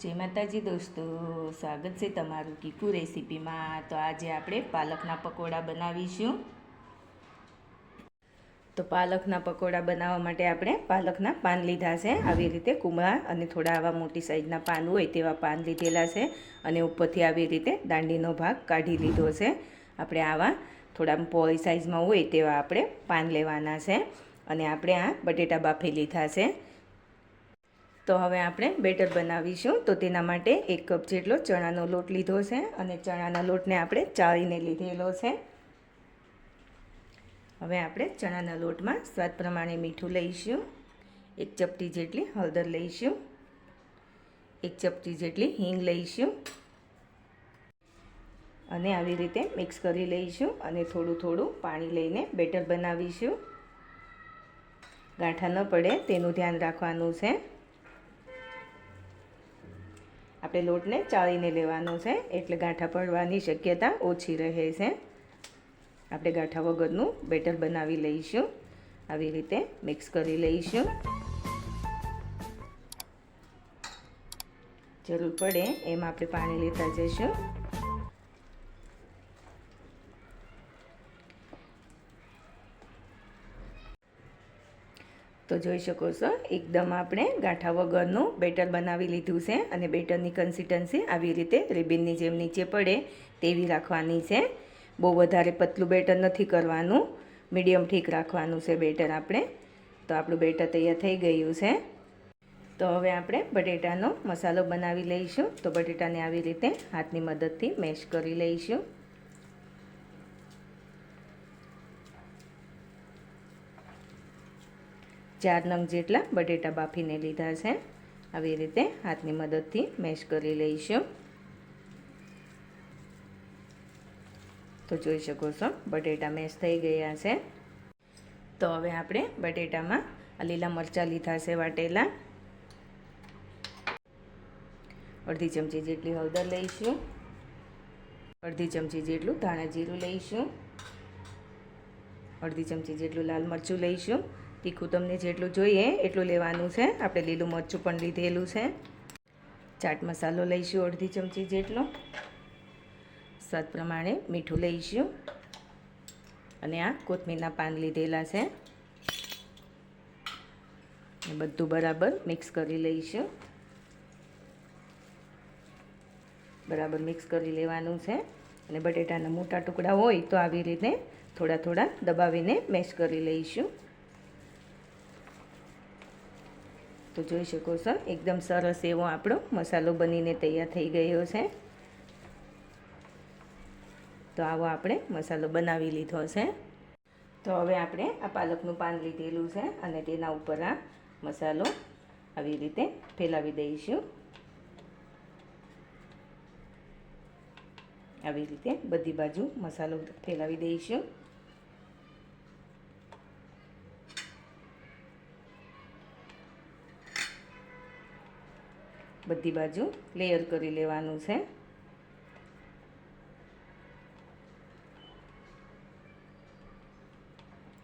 જય માતાજી દોસ્તો, સ્વાગત છે તમારું કીકુ રેસીપીમાં. તો આજે આપણે પાલકના પકોડા બનાવીશું. તો પાલકના પકોડા બનાવવા માટે આપણે પાલકના પાન લીધા છે. આવી રીતે કુમળા અને થોડા આવા મોટી સાઈઝના પાન હોય તેવા પાન લીધેલા છે અને ઉપરથી આવી રીતે દાંડીનો ભાગ કાઢી લીધો છે. આપણે આવા થોડા પોળી સાઈઝમાં હોય તેવા આપણે પાન લેવાના છે. અને આપણે આ બટેટા બાફી લીધા છે. તો હવે આપણે બેટર બનાવીશું. તો તેના માટે એક કપ જેટલો ચણાનો લોટ લીધો છે અને ચણાના લોટને આપણે ચાળીને લીધેલો છે. હવે આપણે ચણાના લોટમાં સ્વાદ પ્રમાણે મીઠું લઈશું. એક ચપટી જેટલી હળદર લઈશું. એક ચપટી જેટલી હિંગ લઈશું. અને આવી રીતે મિક્સ કરી લઈશું અને થોડું થોડું પાણી લઈને બેટર બનાવીશું. ગાંઠા ન પડે, તેનું ધ્યાન રાખવાનું છે. આપણે લોટને ચાળીને લેવાનો છે, એટલે ગાંઠા પડવાની શક્યતા ઓછી રહે છે. આપણે ગાંઠા વગરનું બેટર બનાવી લઈશું. આવી રીતે મિક્સ કરી લઈશું. જરૂર પડે એમાં આપણે પાણી લેતા જઈશું. તો જોઈ શકો છો, એકદમ આપણે ગાંઠા વગરનું બેટર બનાવી લીધું છે અને બેટરની કન્સિસ્ટન્સી આવી રીતે રિબિનની જેમ નીચે પડે તેવી રાખવાની છે. બહુ વધારે પતલું બેટર નથી કરવાનું, મીડિયમ ઠીક રાખવાનું છે બેટર આપણે. તો આપણું બેટર તૈયાર થઈ ગયું છે. તો હવે આપણે બટેટાનો મસાલો બનાવી લઈશું. તો બટેટાને આવી રીતે હાથની મદદથી મેશ કરી લઈશું. ચાર નંગ જેટલા બટેટા બાફીને લીધા છે. આવી રીતે હાથની મદદથી મેશ કરી લઈશું. તો જોઈ શકો છો, બટેટા મેશ થઈ ગયા છે. તો હવે આપણે બટેટામાં લીલા મરચાં લીધા છે વાટેલા. અડધી ચમચી જેટલી હળદર લઈશું. અડધી ચમચી જેટલું ધાણા જીરું લઈશું. અડધી ચમચી જેટલું લાલ મરચું લઈશું. તીખું તમને જેટલું જોઈએ એટલું લેવાનું છે. આપણે લીલું મરચું પણ લીધેલું છે. ચાટ મસાલો લઈશું અડધી ચમચી જેટલો. સ્વાદ પ્રમાણે મીઠું લઈશું. અને આ કોથમીરના પાન લીધેલા છે. બધું બરાબર મિક્સ કરી લઈશું. બરાબર મિક્સ કરી લેવાનું છે. અને બટેટાના મોટા ટુકડા હોય તો આવી રીતે થોડા થોડા દબાવીને મેશ કરી લઈશું. તો જોઈ શકો છો. એકદમ સરસ એવો આપણો મસાલો બનીને તૈયાર થઈ ગયો છે. તો આવો આપણે મસાલો બનાવી લીધો છે. તો હવે આપણે આ પાલકનું પાન લીધેલું છે અને તેના ઉપર આ મસાલો આવી રીતે ફેલાવી દઈશું. આવી રીતે બધી બાજુ મસાલો ફેલાવી દઈશું. બધી બાજુ લેયર કરી લેવાનું છે.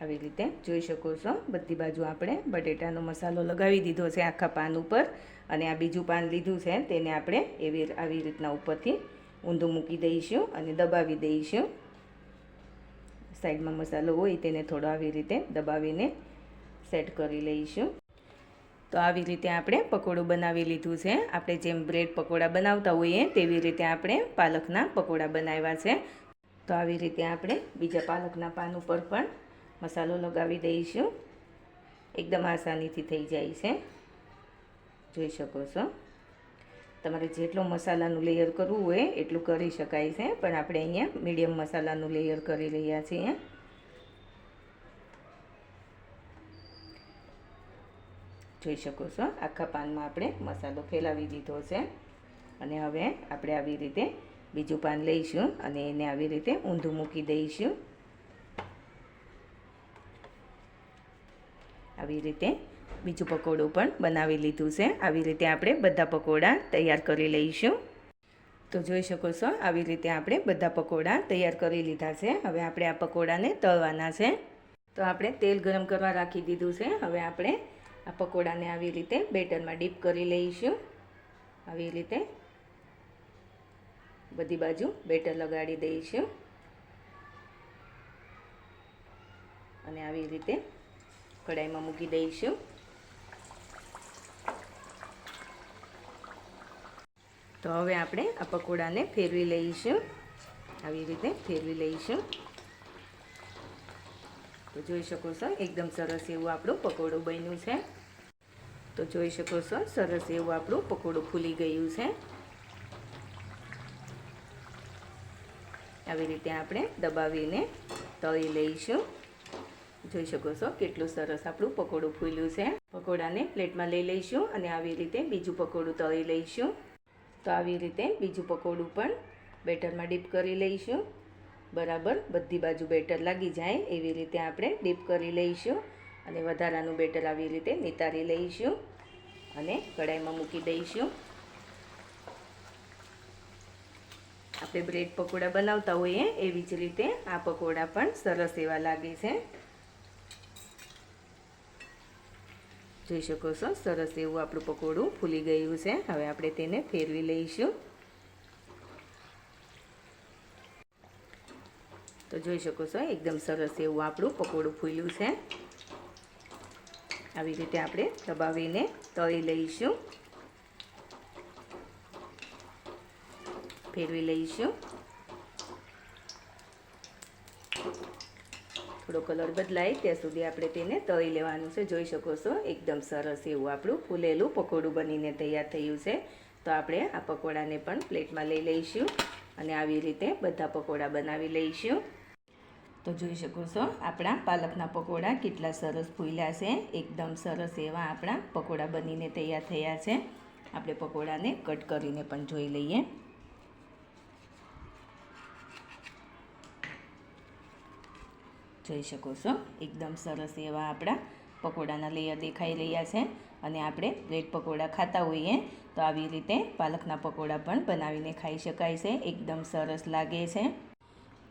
આવી રીતે જોઈ શકો છો. બધી બાજુ આપણે બટેટાનો મસાલો લગાવી દીધો છે આખા પાન ઉપર અને આ બીજું પાન લીધું છે તેને આપણે એવી આવી રીતના ઉપરથી ઊંધું મૂકી દઈશું અને દબાવી દઈશું. સાઈડમાં મસાલો હોય તેને થોડો આવી રીતે દબાવીને સેટ કરી લઈશું. તો આવી રીતે આપણે પકોડું બનાવી લીધું છે. આપણે જેમ બ્રેડ પકોડા બનાવતા હોઈએ તેવી રીતે આપણે પાલકના પકોડા બનાવ્યા છે. તો આવી રીતે આપણે બીજા પાલકના પાન ઉપર પણ મસાલો લગાવી દઈશું. એકદમ આસાનીથી થઈ જાય છે. જોઈ શકો છો. તમારે જેટલો મસાલાનું લેયર કરવું હોય એટલું કરી શકાય છે. પણ આપણે અહીંયા મીડિયમ મસાલાનું લેયર કરી રહ્યા છીએ. જોઈ શકો છો. આખા પાનમાં આપણે મસાલો ફેલાવી દીધો છે. અને હવે આપણે આવી રીતે બીજું પાન લઈશું અને એને આવી રીતે ઊંધું મૂકી દઈશું. આવી રીતે બીજું પકોડું પણ બનાવી લીધું છે. આવી રીતે આપણે બધા પકોડા તૈયાર કરી લઈશું. તો જોઈ શકો છો, આવી રીતે આપણે બધા પકોડા તૈયાર કરી લીધા છે. હવે આપણે આ પકોડાને તળવાના છે. તો આપણે તેલ ગરમ કરવા રાખી દીધું છે. હવે આપણે આ પકોડાને આવી રીતે બેટરમાં ડીપ કરી લઈશું. આવી રીતે બધી બાજુ બેટર લગાડી દઈશું. અને આવી રીતે કડાઈમાં મૂકી દઈશું. તો હવે આપણે આ પકોડાને ફેરવી લઈશું. આવી રીતે ફેરવી લઈશું. તો જોઈ શકો છો, એકદમ સરસ એવું આપણું પકોડું બન્યું છે. તો જોઈ શકો છો, સરસ એવું આપણું પકોડું ફૂલી ગયું છે. આવી રીતે આપણે દબાવીને તળી લઈશું. જોઈ શકો છો, કેટલું સરસ આપણું પકોડું ફૂલ્યું છે. પકોડાને પ્લેટમાં લઈ લઈશું અને આવી રીતે બીજું પકોડું તળી લઈશું. તો આવી રીતે બીજું પકોડું પણ બેટરમાં ડીપ કરી લઈશું. બરાબર? બધી બાજુ બેટર લાગી જાય એવી રીતે આપણે ડીપ કરી લઈશું અને વધારાનું બેટર આવી રીતે નિતારી લઈશું અને કઢાઈમાં મૂકી દઈશું. આપણે બ્રેડ પકોડા બનાવતા હોઈએ એવી જ રીતે આ પકોડા પણ સરસ એવા લાગે છે. જોઈ શકો છો, સરસ એવું આપણું પકોડું ફૂલી ગયું છે. હવે આપણે તેને ફેરવી લઈશું. તો જોઈ શકો છો, એકદમ સરસ એવું આપણું પકોડું ફૂલ્યું છે. આવી રીતે આપણે દબાવીને તળી લઈશું. ફેરવી લઈશું. થોડો કલર બદલાય ત્યાં સુધી આપણે તેને તળી લેવાનું છે. જોઈ શકો છો, એકદમ સરસ એવું આપણું ફૂલેલું પકોડું બનીને તૈયાર થયું છે. તો આપણે આ પકોડાને પણ પ્લેટમાં લઈ લઈશું અને આવી રીતે બધા પકોડા બનાવી લઈશું. તો જોઈ શકો છો, આપણા પાલકના પકોડા કેટલા સરસ ફૂલ્યા છે. એકદમ સરસ એવા આપણા પકોડા બનીને તૈયાર થયા છે. આપણે પકોડાને કટ કરીને પણ જોઈ લઈએ. જોઈ શકો છો, એકદમ સરસ એવા આપણા પકોડાના લેયર દેખાઈ રહ્યા છે અને આપણે બ્રેડ પકોડા ખાતા હોઈએ તો આવી રીતે પાલકના પકોડા પણ બનાવીને ખાઈ શકાય છે. એકદમ સરસ લાગે છે.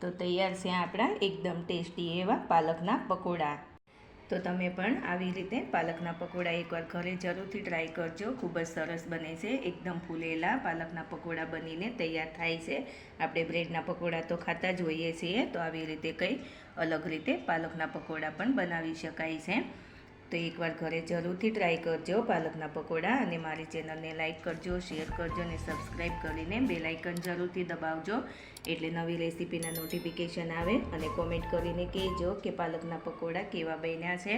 તો તૈયાર છે આપણા એકદમ ટેસ્ટી એવા પાલકના પકોડા. તો તમે પણ આવી રીતે પાલકના પકોડા એકવાર ઘરે જરૂરથી ટ્રાય કરજો. ખૂબ જ સરસ બને છે. એકદમ ફૂલેલા પાલકના પકોડા બનીને તૈયાર થાય છે. આપણે બ્રેડના પકોડા તો ખાતા જ હોઈએ છીએ. તો આવી રીતે કંઈ અલગ રીતે પાલકના પકોડા પણ બનાવી શકાય છે. તો એકવાર ઘરે જરૂરથી ટ્રાય કરજો પાલકના પકોડા અને મારી ચેનલને લાઇક કરજો શેર કરજો અને સબસ્ક્રાઈબ કરીને બે લાઇકન જરૂરથી દબાવજો એટલે નવી રેસીપીના નોટિફિકેશન આવે અને કોમેન્ટ કરીને કહેજો કે પાલકના પકોડા કેવા બન્યા છે.